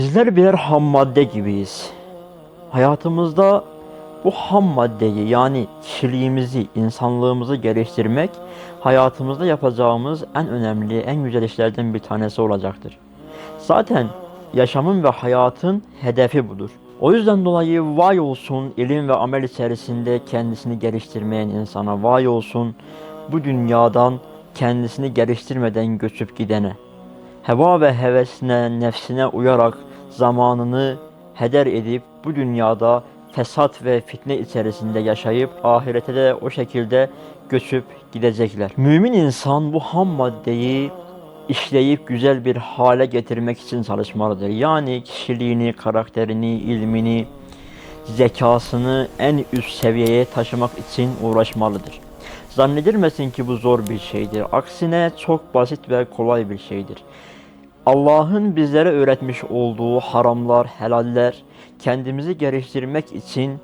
Bizler birer ham madde gibiyiz. Hayatımızda bu ham maddeyi yani kişiliğimizi, insanlığımızı geliştirmek hayatımızda yapacağımız en önemli, en güzel işlerden bir tanesi olacaktır. Zaten yaşamın ve hayatın hedefi budur. O yüzden dolayı vay olsun ilim ve amel içerisinde kendisini geliştirmeyen insana, vay olsun bu dünyadan kendisini geliştirmeden göçüp gidene. Heva ve hevesine, nefsine uyarak zamanını heder edip bu dünyada fesat ve fitne içerisinde yaşayıp ahirete de o şekilde göçüp gidecekler. Mümin insan bu ham maddeyi işleyip güzel bir hale getirmek için çalışmalıdır. Yani kişiliğini, karakterini, ilmini, zekasını en üst seviyeye taşımak için uğraşmalıdır. Zannedilmesin ki bu zor bir şeydir. Aksine çok basit ve kolay bir şeydir. Allah'ın bizlere öğretmiş olduğu haramlar, helaller kendimizi geliştirmek için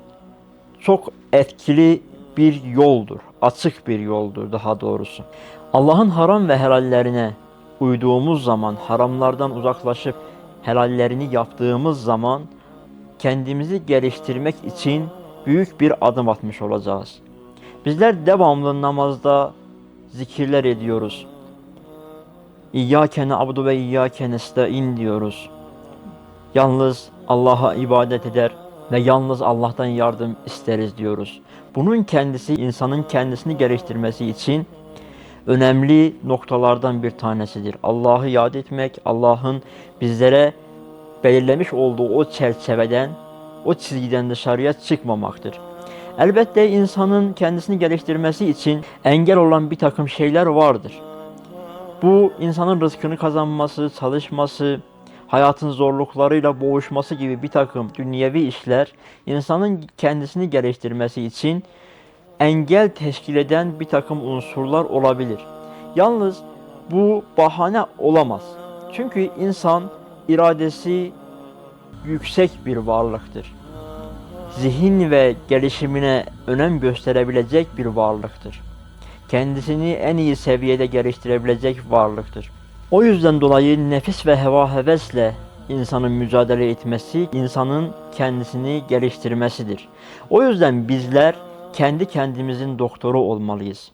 çok etkili bir yoldur. Açık bir yoldur daha doğrusu. Allah'ın haram ve helallerine uyduğumuz zaman, haramlardan uzaklaşıp helallerini yaptığımız zaman kendimizi geliştirmek için büyük bir adım atmış olacağız. Bizler devamlı namazda zikirler ediyoruz. İyyâke na'budu ve iyyâke nesta'in diyoruz. Yalnız Allah'a ibadet eder ve yalnız Allah'tan yardım isteriz diyoruz. Bunun kendisi insanın kendisini geliştirmesi için önemli noktalardan bir tanesidir. Allah'ı yad etmek, Allah'ın bizlere belirlemiş olduğu o çerçeveden, o çizgiden dışarıya çıkmamaktır. Elbette insanın kendisini geliştirmesi için engel olan bir takım şeyler vardır. Bu insanın rızkını kazanması, çalışması, hayatın zorluklarıyla boğuşması gibi bir takım dünyevi işler insanın kendisini geliştirmesi için engel teşkil eden bir takım unsurlar olabilir. Yalnız bu bahane olamaz. Çünkü insan iradesi yüksek bir varlıktır. Zihin ve gelişimine önem gösterebilecek bir varlıktır. Kendisini en iyi seviyede geliştirebilecek varlıktır. O yüzden dolayı nefis ve heva hevesle insanın mücadele etmesi, insanın kendisini geliştirmesidir. O yüzden bizler kendi kendimizin doktoru olmalıyız.